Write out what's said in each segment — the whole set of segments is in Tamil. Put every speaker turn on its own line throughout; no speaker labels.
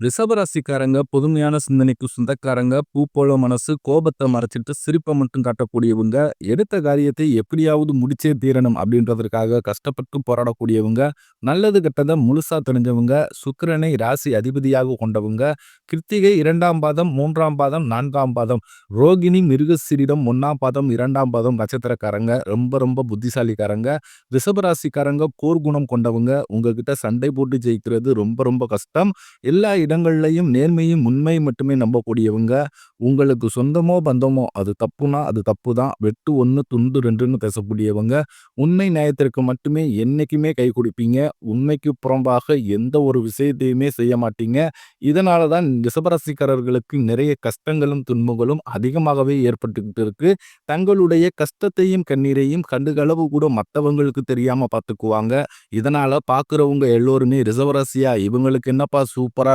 ரிஷபராசிக்காரங்க புதுமையான சிந்தனைக்கு சொந்தக்காரங்க பூ போல மனசு கோபத்தை மறைச்சிட்டு சிரிப்பை மட்டும் காட்டக்கூடியவங்க எடுத்த காரியத்தை எப்படியாவது முடிச்சே தீரணும் அப்படின்றதற்காக கஷ்டப்பட்டு போராடக்கூடியவங்க நல்லது கெட்டதை முழுசா தெரிஞ்சவங்க சுக்கிரனை ராசி அதிபதியாக கொண்டவங்க கிருத்திகை இரண்டாம் பாதம் மூன்றாம் பாதம் நான்காம் பாதம் ரோகிணி மிருகசிரிடம் ஒன்னாம் பாதம் இரண்டாம் பாதம் நட்சத்திரக்காரங்க ரொம்ப ரொம்ப புத்திசாலிக்காரங்க ரிஷபராசிக்காரங்க கோர்குணம் கொண்டவங்க உங்ககிட்ட சண்டை போட்டு ஜெயிக்கிறது ரொம்ப ரொம்ப கஷ்டம் எல்லா இடங்கள்லையும் நேர்மையும் உண்மை மட்டுமே நம்பக்கூடியவங்க உங்களுக்கு சொந்தமோ பந்தமோ அது தப்புனா அது தப்பு தான் வெட்டு ஒன்று துண்டு ரெண்டுன்னு பேசக்கூடியவங்க உண்மை நியாயத்திற்கு மட்டுமே என்றைக்குமே கை கொடுப்பீங்க. உண்மைக்கு புறம்பாக எந்த ஒரு விஷயத்தையுமே செய்ய மாட்டீங்க. இதனால தான் ரிசபராசிக்காரர்களுக்கு நிறைய கஷ்டங்களும் துன்பங்களும் அதிகமாகவே ஏற்பட்டுக்கிட்டு இருக்கு. தங்களுடைய கஷ்டத்தையும் கண்ணீரையும் கண்டுகளவு கூட மற்றவங்களுக்கு தெரியாம பார்த்துக்குவாங்க இதனால பார்க்குறவங்க எல்லோருமே ரிசவராசியா இவங்களுக்கு என்னப்பா சூப்பரா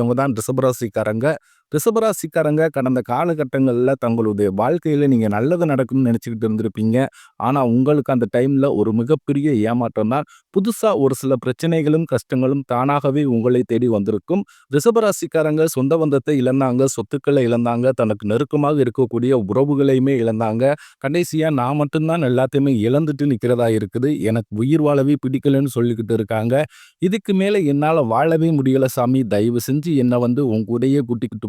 இவங்க தான் ரிஷபராசிக்காரங்க. ரிஷபராசிக்காரங்க கடந்த காலகட்டங்களில் தங்களுடைய வாழ்க்கையில் நீங்கள் நல்லது நடக்கும்னு நினச்சிக்கிட்டு இருந்திருப்பீங்க. ஆனால் உங்களுக்கு அந்த டைமில் ஒரு மிகப்பெரிய ஏமாற்றம் தான். புதுசாக ஒரு சில பிரச்சனைகளும் கஷ்டங்களும் தானாகவே உங்களை தேடி வந்திருக்கும். ரிஷபராசிக்காரங்க சொந்த பந்தத்தை இழந்தாங்க சொத்துக்களை இழந்தாங்க தனக்கு நெருக்கமாக இருக்கக்கூடிய உறவுகளையுமே இழந்தாங்க. கடைசியாக நான் மட்டும்தான் எல்லாத்தையுமே இழந்துட்டு நிற்கிறதா இருக்குது. எனக்கு உயிர் வாழவே பிடிக்கலன்னு சொல்லிக்கிட்டு இருக்காங்க. இதுக்கு மேலே என்னால் வாழவே முடியலை சாமி. தயவு செஞ்சு என்னை வந்து உங்களுடைய கூட்டிக்கிட்டு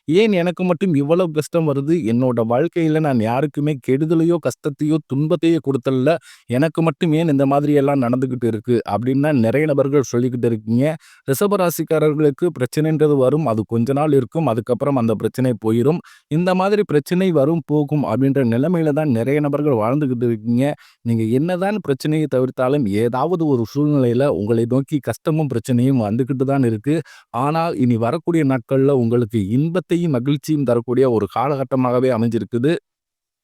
ஏன் எனக்கு மட்டும் இவ்வளவு கஷ்டம் வருது? என்னோட வாழ்க்கையில் நான் யாருக்குமே கெடுதலையோ கஷ்டத்தையோ துன்பத்தையோ கொடுத்தல எனக்கு மட்டும் ஏன் இந்த மாதிரி எல்லாம் நடந்துக்கிட்டு இருக்கு? அப்படின்னு நிறைய நபர்கள் சொல்லிக்கிட்டு இருக்கீங்க. ரிஷபராசிக்காரர்களுக்கு பிரச்சனைன்றது வரும். அது கொஞ்ச நாள் இருக்கும். அதுக்கப்புறம் அந்த பிரச்சனை போயிடும் இந்த மாதிரி பிரச்சனை வரும் போகும் அப்படின்ற நிலைமையில தான் நிறைய நபர்கள் வாழ்ந்துக்கிட்டு இருக்கீங்க. நீங்க என்னதான் பிரச்சனையை தவிர்த்தாலும் ஏதாவது ஒரு சூழ்நிலையில உங்களை நோக்கி கஷ்டமும் பிரச்சனையும் வந்துக்கிட்டு தான் இருக்கு. ஆனால் இனி வரக்கூடிய நாட்களில் உங்களுக்கு இன்பத்தை மகிழ்ச்சியும் தரக்கூடிய ஒரு காலகட்டமாகவே அமைஞ்சிருக்குது.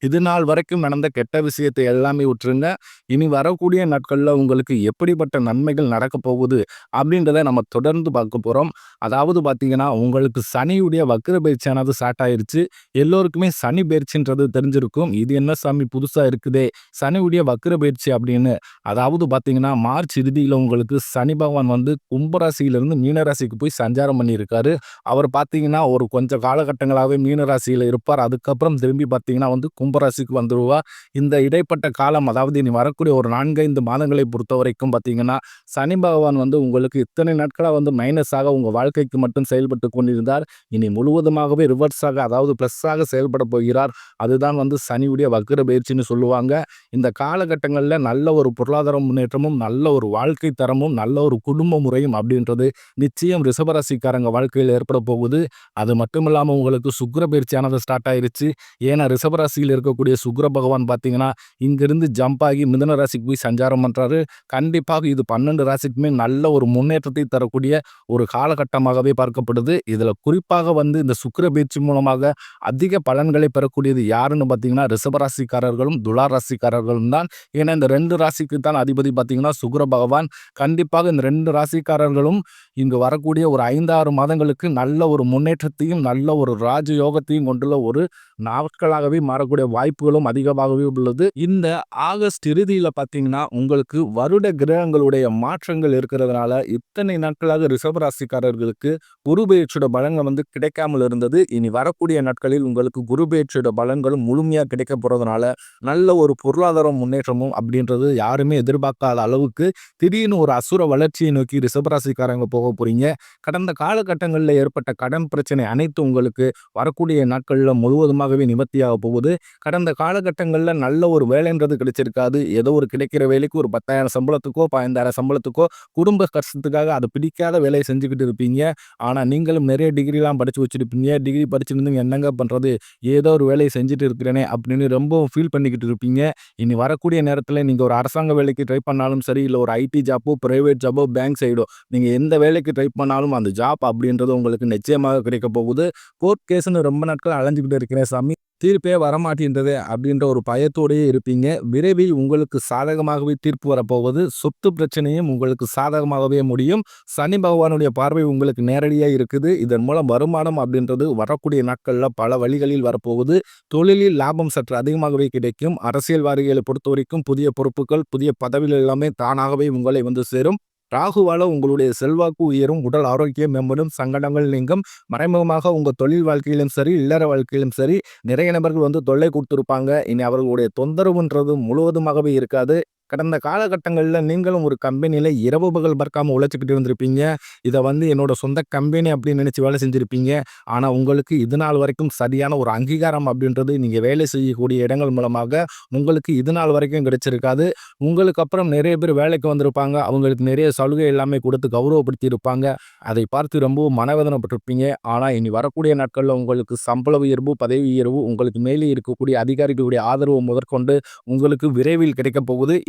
இது நாள் வரைக்கும் நடந்த கெட்ட விஷயத்தை எல்லாமே விட்டுருங்க. இனி வரக்கூடிய நாட்களில் உங்களுக்கு எப்படிப்பட்ட நன்மைகள் நடக்க போகுது அப்படின்றத நம்ம தொடர்ந்து பார்க்க போகிறோம் அதாவது பார்த்தீங்கன்னா உங்களுக்கு சனியுடைய வக்கர பயிற்சியானது ஸ்டார்ட் ஆயிருச்சு. எல்லோருக்குமே சனி பயிற்சின்றது தெரிஞ்சிருக்கும். இது என்ன சாமி? புதுசாக இருக்குதே. சனியுடைய வக்கர பயிற்சி அப்படின்னு. அதாவது பார்த்தீங்கன்னா மார்ச் இறுதியில் உங்களுக்கு சனி பகவான் வந்து கும்பராசியிலிருந்து மீனராசிக்கு போய் சஞ்சாரம் பண்ணியிருக்காரு. அவர் பார்த்தீங்கன்னா ஒரு கொஞ்சம் காலகட்டங்களாகவே மீனராசியில் இருப்பார். அதுக்கப்புறம் திரும்பி பார்த்தீங்கன்னா வந்து கும்பராசிக்கு வந்துருவா. இந்த இடைப்பட்ட காலம் அதாவது இனி வரக்கூடிய ஒரு நான்கைந்து மாதங்களை பொறுத்த வரைக்கும் பார்த்தீங்கன்னா சனி பகவான் வந்து உங்களுக்கு இத்தனை நாட்களாக வந்து மைனஸாக உங்கள் வாழ்க்கைக்கு மட்டும் செயல்பட்டு கொண்டிருந்தார். இனி முழுவதுமாகவே ரிவர்ஸாக அதாவது ப்ளஸ்ஸாக செயல்பட போகிறார். அதுதான் வந்து சனியுடைய வக்கிர பயிற்சின்னு சொல்லுவாங்க. இந்த காலகட்டங்களில் நல்ல ஒரு பொருளாதார முன்னேற்றமும் நல்ல ஒரு வாழ்க்கை தரமும் நல்ல ஒரு குடும்ப முறையும் அப்படின்றது நிச்சயம் ரிஷபராசிக்காரங்க வாழ்க்கையில் ஏற்பட போகுது. அது மட்டும் இல்லாமல் உங்களுக்கு சுக்கர பயிற்சியானது ஸ்டார்ட் ஆயிருச்சு. ஏன்னா ரிஷபராசியில் இருக்கக்கூடிய சுக்கர பகவான் பார்த்தீங்கன்னா இங்கிருந்து ஜம்ப் ஆகி மிதன ராசிக்கு போய் சஞ்சாரம் பண்ணுறாரு கண்டிப்பாக இது பன்னெண்டு ராசிக்குமே நல்ல ஒரு முன்னேற்றத்தை தரக்கூடிய ஒரு காலகட்டமாகவே பார்க்கப்படுது. இதில் குறிப்பாக வந்து இந்த சுக்கர பயிற்சி மூலமாக அதிக பலன்களை பெறக்கூடியது யாருன்னு பார்த்தீங்கன்னா ரிஷபராசிக்காரர்களும் துலா ராசிக்காரர்களும் தான். ஏன்னா இந்த ரெண்டு ராசிக்கு தான் அதிபதி பார்த்தீங்கன்னா சுக்கர பகவான். கண்டிப்பாக இந்த ரெண்டு ராசிக்காரர்களும் இங்கு வரக்கூடிய ஒரு ஐந்தாறு மாதங்களுக்கு நல்ல ஒரு முன்னேற்றத்தையும் நல்ல ஒரு ராஜயோகத்தையும் கொண்டுள்ள ஒரு நாட்களாகவே மாறக்கூடிய வாய்ப்புகளும் அதிகமாகவே உள்ளது இந்த ஆகஸ்ட் இறுதியில் பார்த்தீங்கன்னா உங்களுக்கு வருட கிரகங்களுடைய மாற்றங்கள் இருக்கிறதுனால இத்தனை நாட்களாக ரிசர்வ் ராசிக்காரர்களுக்கு குரு பலன்கள் வந்து கிடைக்காமல் இருந்தது இனி வரக்கூடிய நாட்களில் உங்களுக்கு குரு பலன்களும் முழுமையாக கிடைக்க போகிறதுனால நல்ல ஒரு பொருளாதார முன்னேற்றமும் அப்படின்றது யாருமே எதிர்பார்க்காத அளவுக்கு திடீர்னு ஒரு அசுர வளர்ச்சியை நோக்கி ரிஷபராசிக்காரங்க போக போக போறீங்க. கடந்த காலகட்டங்களில் ஏற்பட்ட கடன் பிரச்சனை அனைத்தும் உங்களுக்கு வரக்கூடிய நாட்களில் முழுவதுமாகவே நிவர்த்தியாக போகுது. கடந்த காலகட்டங்களில் நல்ல ஒரு வேலைன்றது கிடைச்சிருக்காது. ஏதோ ஒரு கிடைக்கிற வேலைக்கு ஒரு 10,000 சம்பளத்துக்கோ, 15,000 சம்பளத்துக்கோ குடும்ப கஷ்டத்துக்காக அதை பிடிக்காத வேலையை செஞ்சுக்கிட்டு இருப்பீங்க. ஆனால் நீங்களும் நிறைய டிகிரிலாம் படித்து வச்சுருப்பீங்க டிகிரி படிச்சிருந்து என்னங்க பண்ணுறது ஏதோ ஒரு வேலையை செஞ்சுட்டு இருக்கிறேனே அப்படின்னு ரொம்பவும் ஃபீல் பண்ணிக்கிட்டு இருப்பீங்க. இனி வரக்கூடிய நேரத்தில் நீங்கள் ஒரு அரசாங்க வேலைக்கு ட்ரை பண்ணாலும் சரி, இல்லை ஒரு ஐடி ஜாப்போ, ப்ரைவேட் ஜாப்போ, பேங்க் சைடோ நீங்கள் எந்த வேலைக்கு ட்ரை பண்ணாலும் அந்த ஜாப் அப்படின்றது உங்களுக்கு நிச்சயமாக கிடைக்க போகுது. கோர்ட் கேஸ்ன்னு ரொம்ப நாட்கள் அலைஞ்சிக்கிட்டு இருக்கிறேன் சாமி. தீர்ப்பே வரமாட்டேன்றது அப்படின்ற ஒரு பயத்தோடயே இருப்பீங்க. விரைவில் உங்களுக்கு சாதகமாகவே தீர்ப்பு வரப்போவது சொத்து பிரச்சனையும் உங்களுக்கு சாதகமாகவே முடியும். சனி பகவானுடைய பார்வை உங்களுக்கு நேரடியாக இருக்குது. இதன் மூலம் வருமானம் அப்படின்றது வரக்கூடிய நாட்களில் பல வழிகளில் வரப்போகுது. தொழிலில் லாபம் சற்று அதிகமாகவே கிடைக்கும். அரசியல்வாதிகளை பொறுத்தவரைக்கும் புதிய பொறுப்புகள், புதிய பதவிகள் எல்லாமே தானாகவே உங்களை வந்து சேரும். ராகுவால உங்களுடைய செல்வாக்கு உயரும். உடல் ஆரோக்கியம் மேம்படும். சங்கடங்கள் நீங்கும். மறைமுகமாக உங்க தொழில் வாழ்க்கையிலும் சரி, இல்லற வாழ்க்கையிலும் சரி நிறைய நபர்கள் வந்து தொல்லை கொடுத்துருப்பாங்க இனி அவர்களுடைய தொந்தரவுன்றது முழுவதுமாகவே இருக்காது. கடந்த காலகட்டங்களில் நீங்களும் ஒரு கம்பெனியில் இரவு பகல் பார்க்காமல் உழைச்சிக்கிட்டு இருந்திருப்பீங்க. இதை வந்து என்னோட சொந்த கம்பெனி அப்படின்னு நினச்சி வேலை செஞ்சுருப்பீங்க ஆனால் உங்களுக்கு இது நாள் வரைக்கும் சரியான ஒரு அங்கீகாரம் அப்படின்றது நீங்கள் வேலை செய்யக்கூடிய இடங்கள் மூலமாக உங்களுக்கு இது நாள் வரைக்கும் கிடைச்சிருக்காது. உங்களுக்கு அப்புறம் நிறைய பேர் வேலைக்கு வந்திருப்பாங்க. அவங்களுக்கு நிறைய சலுகை எல்லாமே கொடுத்து கௌரவப்படுத்தி இருப்பாங்க. அதை பார்த்து ரொம்பவும் மனவேதனைப்பட்டிருப்பீங்க. ஆனால் இனி வரக்கூடிய நாட்களில் உங்களுக்கு சம்பள உயர்வு, பதவி உயர்வு, உங்களுக்கு மேலே இருக்கக்கூடிய அதிகாரிகளுடைய ஆதரவு முதற்கொண்டு உங்களுக்கு விரைவில் கிடைக்கப் போகுது.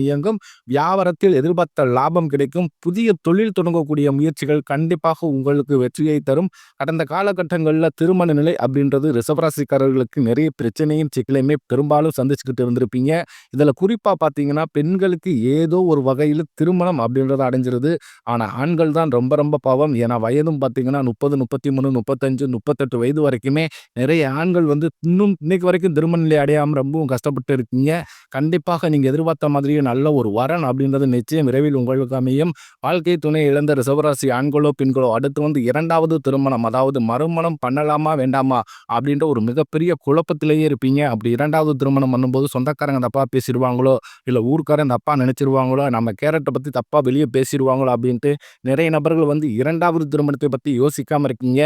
இயங்கும். வியாபாரத்தில் எதிர்பார்த்த லாபம் கிடைக்கும். புதிய தொழில் தொடங்கக்கூடிய முயற்சிகள் கண்டிப்பாக உங்களுக்கு வெற்றியை தரும். கடந்த காலகட்டங்களில் திருமண நிலை அப்படின்றது ரிசவராசிக்காரர்களுக்கு நிறைய பிரச்சனையும், சிக்கலையுமே பெரும்பாலும் சந்திச்சுக்கிட்டு இருந்திருப்பீங்க. இதில் குறிப்பாக பார்த்தீங்கன்னா, பெண்களுக்கு ஏதோ ஒரு வகையில் திருமணம் அப்படின்றது அடைஞ்சிருது. ஆனால் ஆண்கள் தான் ரொம்ப ரொம்ப பாவம். ஏன்னா வயதும் பார்த்தீங்கன்னா 30, 33, 35, 38 வயது வரைக்குமே நிறைய ஆண்கள் வந்து இன்னும் இன்னைக்கு வரைக்கும் திருமண நிலை அடையாமல் ரொம்பவும் கஷ்டப்பட்டு இருக்கீங்க. கண்டிப்பாக நீங்கள் எதிர்பார்த்த மாதிரியே நல்ல ஒரு வரன் அப்படின்றது நிச்சயம் விரைவில் உங்களுக்கு அமையும். வாழ்க்கை துணை இழந்த ரிசவராசி ஆண்களோ, பெண்களோ அடுத்து வந்து இரண்டாவது திருமணம் அதாவது மறுமணம் பண்ணலாமா? வேண்டாமா? அப்படின்ற ஒரு மிகப்பெரிய குழப்பத்திலேயே இருப்பீங்க. அப்படி இரண்டாவது திருமணம் பண்ணும்போது சொந்தக்காரங்க தப்பாக பேசிடுவாங்களோ இல்லை ஊர்க்காரன் தப்பாக நினச்சிருவாங்களோ நம்ம கேரக்டர பற்றி தப்பாக வெளியே பேசிடுவாங்களோ அப்படின்ட்டு நிறைய நபர்கள் வந்து இரண்டாவது திருமணத்தை பற்றி யோசிக்காமல் இருக்கீங்க.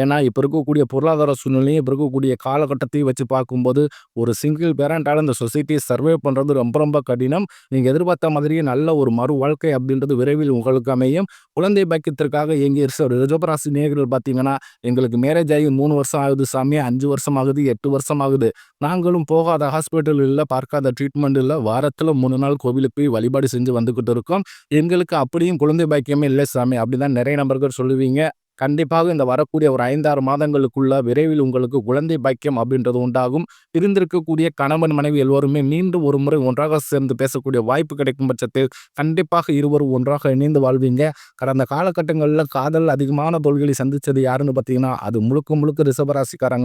ஏன்னா இப்போ இருக்கக்கூடிய பொருளாதார சூழ்நிலையும், இப்போ இருக்கக்கூடிய காலகட்டத்தையும் வச்சு பார்க்கும்போது ஒரு சிங்கிள் பேரண்டால் இந்த சொசைட்டியை சர்வே பண்றது ரொம்ப ரொம்ப கடினம். நீங்கள் எதிர்பார்த்த மாதிரியே நல்ல ஒரு மறு வாழ்க்கை அப்படின்றது விரைவில் உங்களுக்கு அமையும். குழந்தை பாக்கியத்திற்காக எங்கே ஒரு ரிஜபராசி நேர்கள் பார்த்தீங்கன்னா, எங்களுக்கு மேரேஜ் ஆகி மூணு வருஷம் ஆகுது சாமி, அஞ்சு வருஷம் ஆகுது, எட்டு வருஷம் ஆகுது. நாங்களும் போகாத ஹாஸ்பிட்டல் இல்லை பார்க்காத ட்ரீட்மெண்ட் இல்லை வாரத்தில் மூணு நாள் கோவிலுக்கு போய் வழிபாடு செஞ்சு வந்துக்கிட்டு இருக்கோம். எங்களுக்கு அப்படியும் குழந்தை பாக்கியமே இல்லை சாமி. அப்படிதான் நிறைய நபர்கள் சொல்லுவீங்க. கண்டிப்பாக இந்த வரக்கூடிய ஒரு 5, 6 மாதங்களுக்குள்ள விரைவில் உங்களுக்கு குழந்தை பாக்கியம் அப்படின்றது உண்டாகும். பிரிந்திருக்கக்கூடிய கணவன், மனைவி எல்லோருமே மீண்டும் ஒரு முறை ஒன்றாக சேர்ந்து பேசக்கூடிய வாய்ப்பு கிடைக்கும் பட்சத்தில் கண்டிப்பாக இருவரும் ஒன்றாக இணைந்து வாழ்வீங்க. கடந்த காலகட்டங்களில் காதல் அதிகமான தோல்விகளை சந்திச்சது யாருன்னு பார்த்தீங்கன்னா, அது முழுக்க முழுக்க ரிஷபராசிக்காரங்க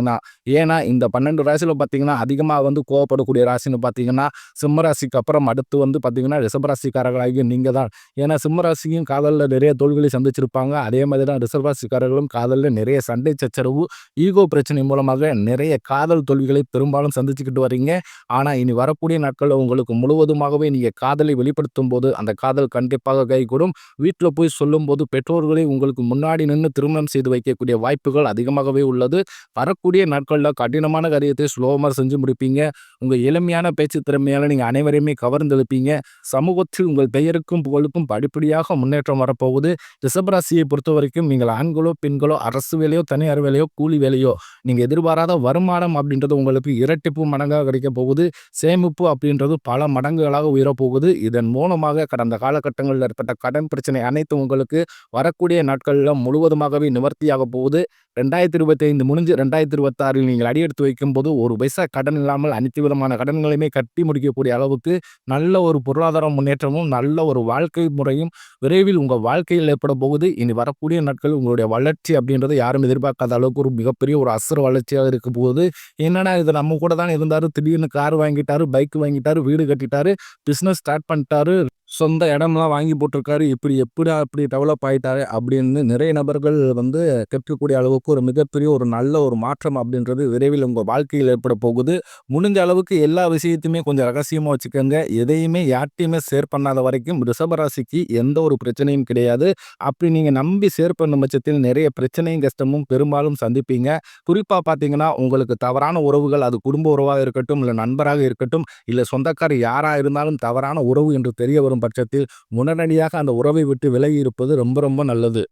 ஏன்னா இந்த பன்னெண்டு ராசியில் பார்த்தீங்கன்னா, அதிகமாக வந்து கோவப்படக்கூடிய ராசின்னு பார்த்தீங்கன்னா, சிம்மராசிக்கு அப்புறம் அடுத்து வந்து பார்த்தீங்கன்னா, ரிஷபராசிக்காரர்களாகிய நீங்கள் தான். ஏன்னா சிம்மராசியும் காதலில் நிறைய தோல்விகளை சந்திச்சிருப்பாங்க. அதே மாதிரி தான் ரிஷபராசிக்காரர்களும் காதலில் நிறைய சண்டை சச்சரவு, ஈகோ பிரச்சனை மூலமாக நிறைய காதல் தோல்விகளை பெரும்பாலும் சந்திச்சுக்கிட்டு வரீங்க ஆனால் இனி வரக்கூடிய நாட்களில் உங்களுக்கு முழுவதுமாகவே நீங்கள் காதலை வெளிப்படுத்தும் போது அந்த காதல் கண்டிப்பாக கைகூடும். வீட்டில் போய் சொல்லும்போது பெற்றோர்களை உங்களுக்கு முன்னாடி நின்று திருமணம் செய்து வைக்கக்கூடிய வாய்ப்புகள் அதிகமாகவே உள்ளது. வரக்கூடிய நாட்களில் கடினமான காரியத்தை சுலபமா செஞ்சு முடிப்பீங்க. உங்கள் எளிமையான பேச்சு திறமையால் நீங்கள் அனைவரையுமே கவர்ந்தெழுப்பீங்க சமூகத்தில் உங்கள் பெயருக்கும், புகழுக்கும் படிப்படியாக முன்னேற்றம் வரப்போகுது. ரிஷபராசியை பொறுத்தவரைக்கும் நீங்கள் ஆண்களோ, பெண்களோ அரசு வேலையோ, தனியார் வேலையோ, கூலி வேலையோ நீங்கள் எதிர்பாராத வருமானம் அப்படின்றது உங்களுக்கு இரட்டிப்பு மடங்காக கிடைக்கப் போகுது. சேமிப்பு அப்படின்றது பல மடங்குகளாக உயரப்போகுது இதன் மூலமாக கடந்த காலகட்டங்களில் ஏற்பட்ட கடன் பிரச்சனை அனைத்தும் உங்களுக்கு வரக்கூடிய நாட்களில் முழுவதுமாகவே நிவர்த்தியாகப் போகுது. 2025 முடிஞ்சு 2026ல் நீங்கள் அடியெடுத்து வைக்கும்போது ஒரு பைசா கடன் இல்லாமல் அனைத்து விதமான கடன்களையுமே கட்டி முடிக்கக்கூடிய அளவுக்கு நல்ல ஒரு பொருளாதார முன்னேற்றமும், நல்ல ஒரு வாழ்க்கை முறையும் விரைவில் உங்கள் வாழ்க்கையில் ஏற்பட போகுது. இனி வரக்கூடிய நாட்கள் உங்களுடைய வளர்ச்சி அப்படின்றது யாரும் எதிர்பார்க்காத அளவுக்கு ஒரு மிகப்பெரிய ஒரு அசுர வளர்ச்சியாக இருக்க போகுது. என்னடா இது நம்ம கூட தான் இருந்தார் திடீர்னு கார் வாங்கிட்டாரு, பைக் வாங்கிட்டாரு, வீடு கட்டிட்டாரு, பிஸ்னஸ் ஸ்டார்ட் பண்ணிட்டாரு, சொந்த இடம்லாம் வாங்கி போட்டிருக்காரு. இப்படி எப்படி அப்படி டெவலப் ஆயிட்டாரு அப்படின்னு நிறைய நபர்கள் வந்து கேட்கக்கூடிய அளவுக்கு ஒரு மிகப்பெரிய ஒரு நல்ல ஒரு மாற்றம் அப்படின்றது விரைவில் உங்கள் வாழ்க்கையில் ஏற்பட போகுது. முடிஞ்ச அளவுக்கு எல்லா விஷயத்தையுமே கொஞ்சம் ரகசியமாக வச்சுக்கோங்க எதையுமே யார்ட்டையுமே ஷேர் பண்ணாத வரைக்கும் ரிஷபராசிக்கு எந்த ஒரு பிரச்சனையும் கிடையாது. அப்படி நீங்கள் நம்பி ஷேர் பண்ணும் பட்சத்தில் நிறைய பிரச்சனையும், கஷ்டமும் பெரும்பாலும் சந்திப்பீங்க. குறிப்பாக பார்த்தீங்கன்னா, உங்களுக்கு தவறான உறவுகள் அது குடும்ப உறவாக இருக்கட்டும், இல்லை நண்பராக இருக்கட்டும், இல்லை சொந்தக்காரர் யாராக இருந்தாலும் தவறான உறவு என்று தெரிய வரும் பட்சத்தில் உடனடியாக அந்த உறவை விட்டு விலகி இருப்பது ரொம்ப ரொம்ப நல்லது.